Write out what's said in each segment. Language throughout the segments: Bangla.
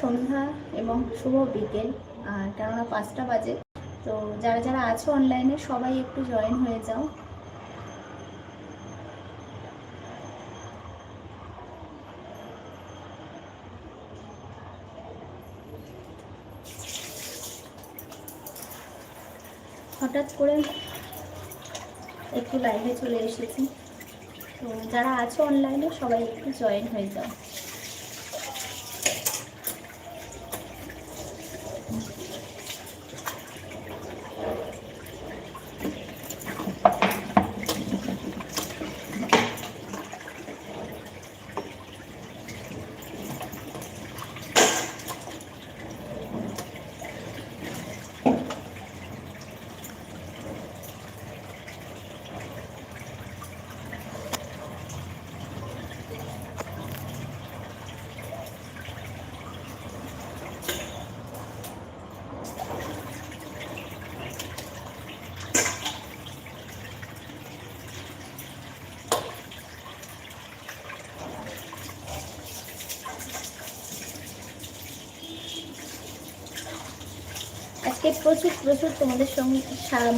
সন্ধ্যা এবং শুভ বিকেল কেননা পাঁচটা বাজে, তো যারা যারা আছো অনলাইনে সবাই একটু জয়েন হয়ে যাও। হঠাৎ করে একটু লাইভে চলে এসেছি, তো যারা আছো অনলাইনে সবাই একটু জয়েন হয়ে যাও। আজকে প্রচুর প্রচুর তোমাদের সঙ্গে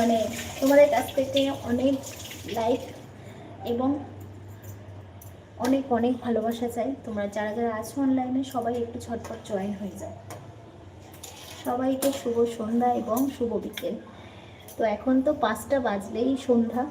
মানে তোমাদের কাছ থেকে অনেক লাইক এবং অনেক অনেক ভালোবাসা চাই। তোমরা যারা যারা আছো অনলাইনে সবাই একটু ঝটপট জয়েন হয়ে যাও। সবাইকে শুভ সন্ধ্যা এবং শুভ বিকেল। তো এখন তো পাঁচটা বাজলেই সন্ধ্যা।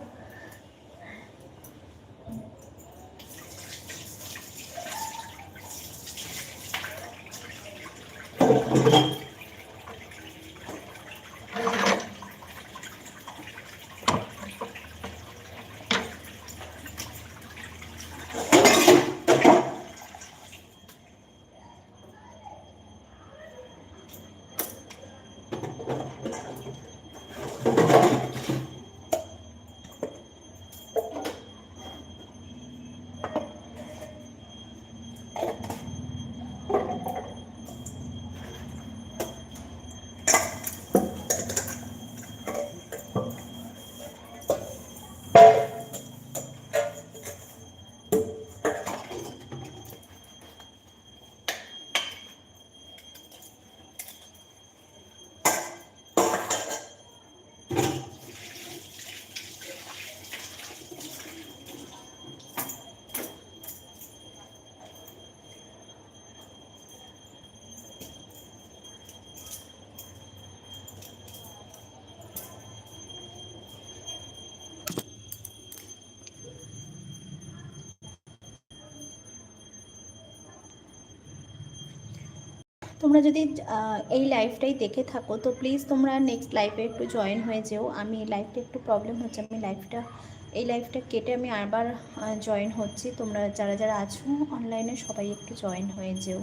তোমরা যদি এই লাইফটাই দেখে থাকো, তো প্লিজ তোমরা নেক্সট লাইফে একটু জয়েন হয়ে যেও। আমি এই লাইফটা একটু প্রবলেম হচ্ছে, আমি লাইফটা এই লাইফটা কেটে আমি আবার জয়েন হচ্ছি। তোমরা যারা যারা আছো অনলাইনে সবাই একটু জয়েন হয়ে যেও।